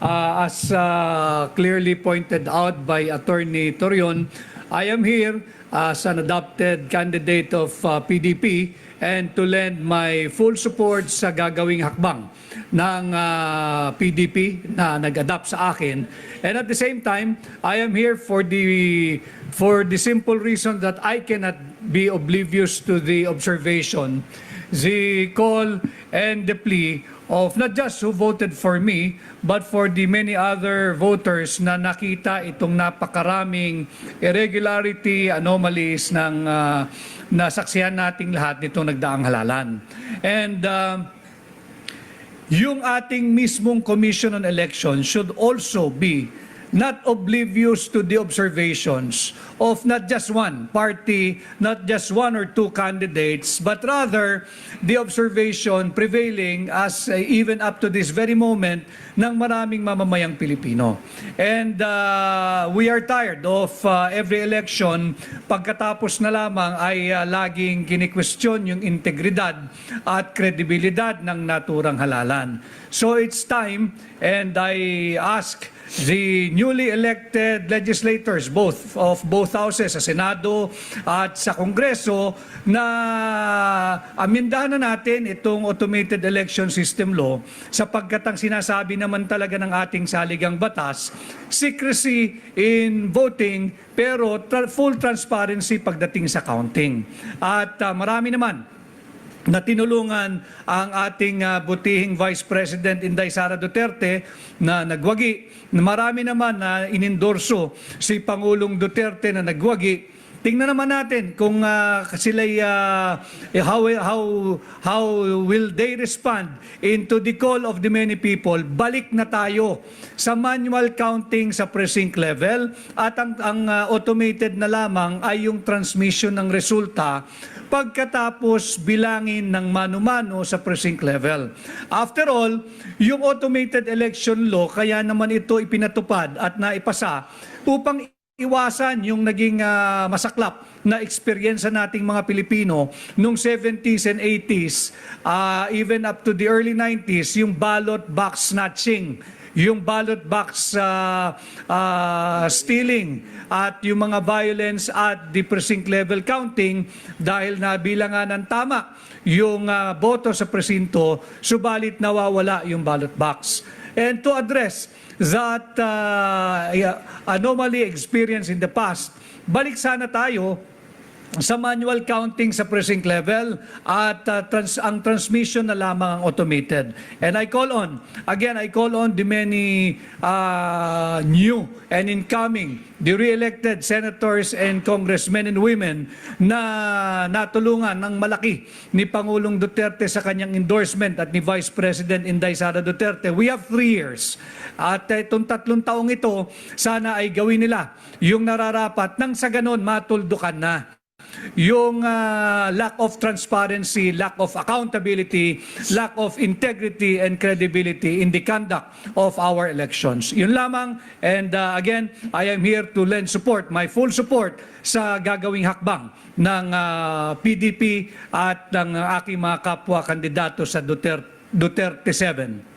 uh, as uh, clearly pointed out by Attorney Torion, I am here as an adopted candidate of uh, PDP and to lend my full support sa gagawing hakbang ng uh, PDP na nag-adapt sa akin. And at the same time, I am here for the for the simple reason that I cannot be oblivious to the observation, the call and the plea of not just who voted for me, but for the many other voters na nakita itong napakaraming irregularity, anomalies ng uh, nasaksihan nating lahat nitong nagdaang halalan. And uh, yung ating mismong Commission on Election should also be not oblivious to the observations of not just one party, not just one or two candidates, but rather the observation prevailing as uh, even up to this very moment ng maraming mamamayang Pilipino. And uh, we are tired of uh, every election pagkatapos na lamang ay uh, laging kinikwestiyon yung integridad at kredibilidad ng naturang halalan. So it's time and I ask the newly elected legislators both of both houses sa Senado at sa Kongreso na amindahan na natin itong automated election system law sapagkat ang sinasabi naman talaga ng ating saligang batas secrecy in voting pero tra- full transparency pagdating sa counting. At ah, marami naman na tinulungan ang ating uh, butihing Vice President Inday Sara Duterte na nagwagi. Marami naman na inendorso si Pangulong Duterte na nagwagi. Tingnan naman natin kung uh, sila uh, how how how will they respond into the call of the many people. Balik na tayo sa manual counting sa precinct level at ang, ang uh, automated na lamang ay yung transmission ng resulta pagkatapos bilangin ng mano-mano sa precinct level. After all, yung automated election law, kaya naman ito ipinatupad at naipasa upang iwasan yung naging ah, masaklap na experience nating mga Pilipino nung 70s and 80s, ah, even up to the early 90s, yung ballot box snatching yung ballot box uh, uh, stealing at yung mga violence at the precinct level counting dahil nabilangan ng tama yung uh, boto sa presinto, subalit nawawala yung ballot box. And to address that uh, anomaly experience in the past, balik sana tayo sa manual counting sa precinct level at uh, trans- ang transmission na lamang ang automated. And I call on, again, I call on the many uh, new and incoming, the re-elected senators and congressmen and women na natulungan ng malaki ni Pangulong Duterte sa kanyang endorsement at ni Vice President Inday Sara Duterte. We have three years. At itong tatlong taong ito, sana ay gawin nila yung nararapat nang sa ganon matuldukan na yung uh, lack of transparency, lack of accountability, lack of integrity and credibility in the conduct of our elections. Yun lamang. And uh, again, I am here to lend support, my full support sa gagawing hakbang ng uh, PDP at ng aking mga kapwa kandidato sa Duterte, Duterte 7.